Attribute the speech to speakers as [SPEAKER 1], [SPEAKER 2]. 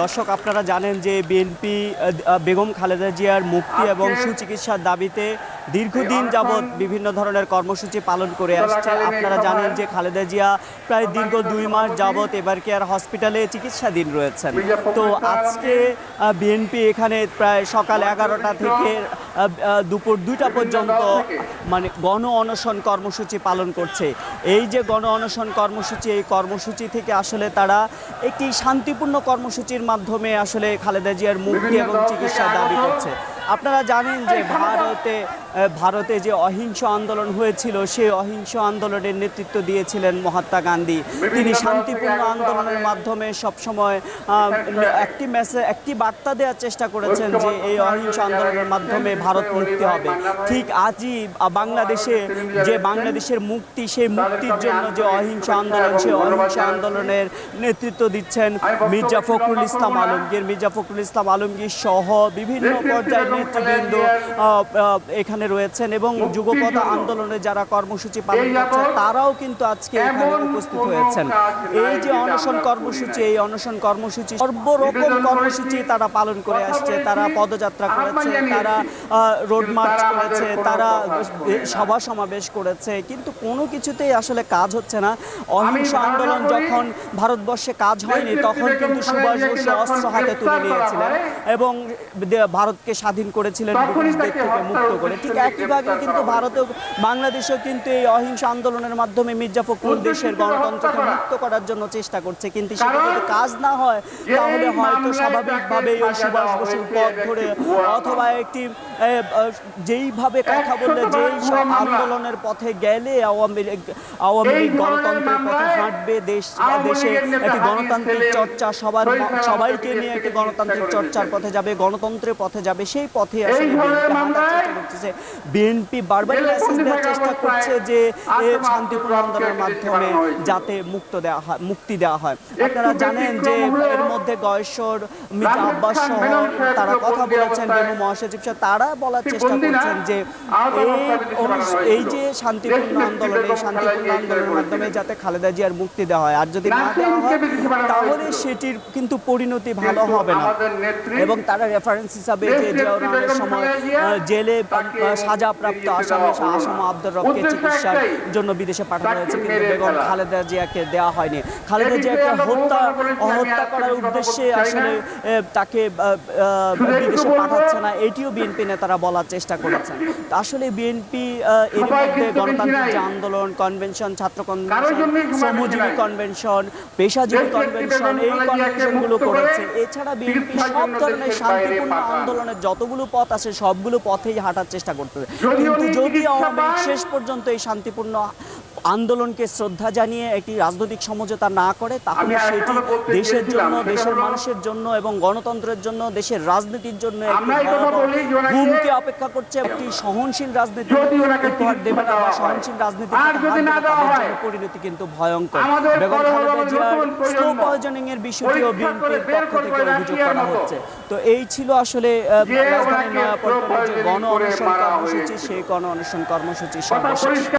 [SPEAKER 1] দর্শক আপনারা জানেন যে বিএনপি বেগম খালেদা জিয়ার মুক্তি এবং সুচিকিৎসার দাবিতে দীর্ঘদিন যাবৎ বিভিন্ন ধরনের কর্মসূচি পালন করে আসছে। আপনারা জানেন যে খালেদা জিয়া প্রায় দীর্ঘ দুই মাস যাবৎ এবার কেয়ার হসপিটালে চিকিৎসাধীন রয়েছেন। তো আজকে বিএনপি এখানে প্রায় সকাল এগারোটা থেকে দুপুর দুইটা পর্যন্ত মানে গণ অনশন কর্মসূচি পালন করছে। এই যে গণ অনশন কর্মসূচি এই কর্মসূচি থেকে আসলে তারা একটি শান্তিপূর্ণ কর্মসূচির মাধ্যমে আসলে খালেদা জিয়ার মুক্তি এবং চিকিৎসা দাবি করছে। আপনারা জানেন যে ভারতে ভারতে যে অহিংস আন্দোলন হয়েছিল, সেই অহিংস আন্দোলনের নেতৃত্ব দিয়েছিলেন মহাত্মা গান্ধী। তিনি শান্তিপূর্ণ আন্দোলনের মাধ্যমে সবসময় একটি মেসেজ একটি বার্তা দেওয়ার চেষ্টা করেছেন যে এই অহিংস আন্দোলনের মাধ্যমে ভারত মুক্তি হবে। ঠিক আজই বাংলাদেশে যে বাংলাদেশের মুক্তি, সেই মুক্তির জন্য যে অহিংস আন্দোলন, সেই অহিংস আন্দোলনের নেতৃত্ব দিচ্ছেন মির্জা ফখরুল ইসলাম আলমগীর। মির্জা ফখরুল ইসলাম আলমগীর সহ বিভিন্ন পর্যায়ের নেতৃবৃন্দ এখানে রয়েছেন এবং যুগপথ আন্দোলনে যারা কর্মসূচি পালন করছে তারাও কিন্তু আজকে এখানে উপস্থিত হয়েছেন। এই যে অনশন কর্মসূচি এই অনশন কর্মসূচি সর্বরকম কর্মসূচি তারা পালন করে আসছে তারা পদযাত্রা করেছে তারা রোড মার্চ করেছে তারা সভা সমাবেশ করেছে কিন্তু কোনো কিছুতেই আসলে কাজ হচ্ছে না। অহিংস আন্দোলন যখন ভারতবর্ষে কাজ হয়নি তখন কিন্তু সুভাষ বসু অস্ত্র হাতে তুলে নিয়েছিলেন এবং ভারতকে স্বাধীন করেছিলেন ব্রিটিশদের থেকে মুক্ত করে। ঠিক একইভাবে কিন্তু ভারতেও বাংলাদেশেও কিন্তু এই অহিংস আন্দোলনের মাধ্যমে মির্জা ফখরুল দেশের গণতন্ত্রকে মুক্ত করার জন্য চেষ্টা করছে। কিন্তু সেটা যদি কাজ না হয় তাহলে হয়তো স্বাভাবিকভাবেই ওই সুভাষ বসুর পথ ধরে অথবা একটি যেইভাবে কথা বললে যেই সব আন্দোলনের পথে গেলে আওয়ামী লীগ আওয়ামী লীগ গণতন্ত্রের পথে হাঁটবে দেশ দেশে একটি গণতান্ত্রিক চর্চা সবার সবাইকে নিয়ে একটি গণতান্ত্রিক চর্চার পথে যাবে গণতন্ত্রের পথে যাবে সেই পথে আসলে বিএনপি বারবারই মেসেজ দেওয়ার চেষ্টা করছে যে শান্তিপূর্ণ আন্দোলনের মাধ্যমে যাতে মুক্ত দেওয়া হয় মুক্তি দেওয়া হয়। আপনারা জানেন যে এর মধ্যে গয়েশ্বর মির্জা আব্বাস সহ তারা কথা বলেছেন বেনু মহাসচিব সহ তারা বলার চেষ্টা করছেন যে এই এই যে শান্তিপূর্ণ আন্দোলন এই শান্তিপূর্ণ আন্দোলনের মাধ্যমে যাতে খালেদা জিয়ার মুক্তি দেওয়া হয়। আর যদি না দেওয়া হয় তাহলে সেটির কিন্তু পরিণতি ভালো হবে না। এবং তারা রেফারেন্স হিসাবে যে জিয়াউর রহমানের সময় জেলে সাজাপ্রাপ্ত আসামি আসাম আব্দুর রবকে চিকিৎসার জন্য বিদেশে পাঠানো হয়েছে কিন্তু বেগম খালেদা জিয়াকে দেওয়া হয়নি। খালেদা জিয়াকে হত্যা হত্যা করার উদ্দেশ্যে আসলে তাকে বিদেশে পাঠাচ্ছে না এটিও বিএনপি নেতারা বলার চেষ্টা করেছেন। আসলে বিএনপি এর মধ্যে গণতান্ত্রিক যে আন্দোলন কনভেনশন ছাত্র কনভেনশন শ্রমজীবী কনভেনশন পেশাজীবী কনভেনশন এই কনভেনশনগুলো করেছে। এছাড়া বিএনপি সব ধরনের শান্তিপূর্ণ আন্দোলনের যতগুলো পথ আছে সবগুলো পথেই হাঁটার চেষ্টা করতেছে। কিন্তু যদি আওয়ামী শেষ পর্যন্ত এই শান্তিপূর্ণ আন্দোলনকে শ্রদ্ধা জানিয়ে একটি রাজনৈতিক সমঝোতা না করে তাহলে সেটি দেশের জন্য দেশের মানুষের জন্য এবং গণতন্ত্রের জন্য দেশের রাজনীতির জন্য হুমকি অপেক্ষা করছে একটি সহনশীল রাজনীতি উপহার দেবে না। সহনশীল রাজনীতি পরিণতি কিন্তু ভয়ঙ্কর। বেগম খালেদা জিয়ার স্লো পয়জনিং এর বিষয়টিও বিএনপির পক্ষ থেকে অভিযোগ করা হচ্ছে। তো এই ছিল আসলে আহ,
[SPEAKER 2] যে
[SPEAKER 1] রাজধানীর নয়াপল্টনের যে গণ অনশন কর্মসূচি সেই গণ অনশন কর্মসূচি সর্বশেষ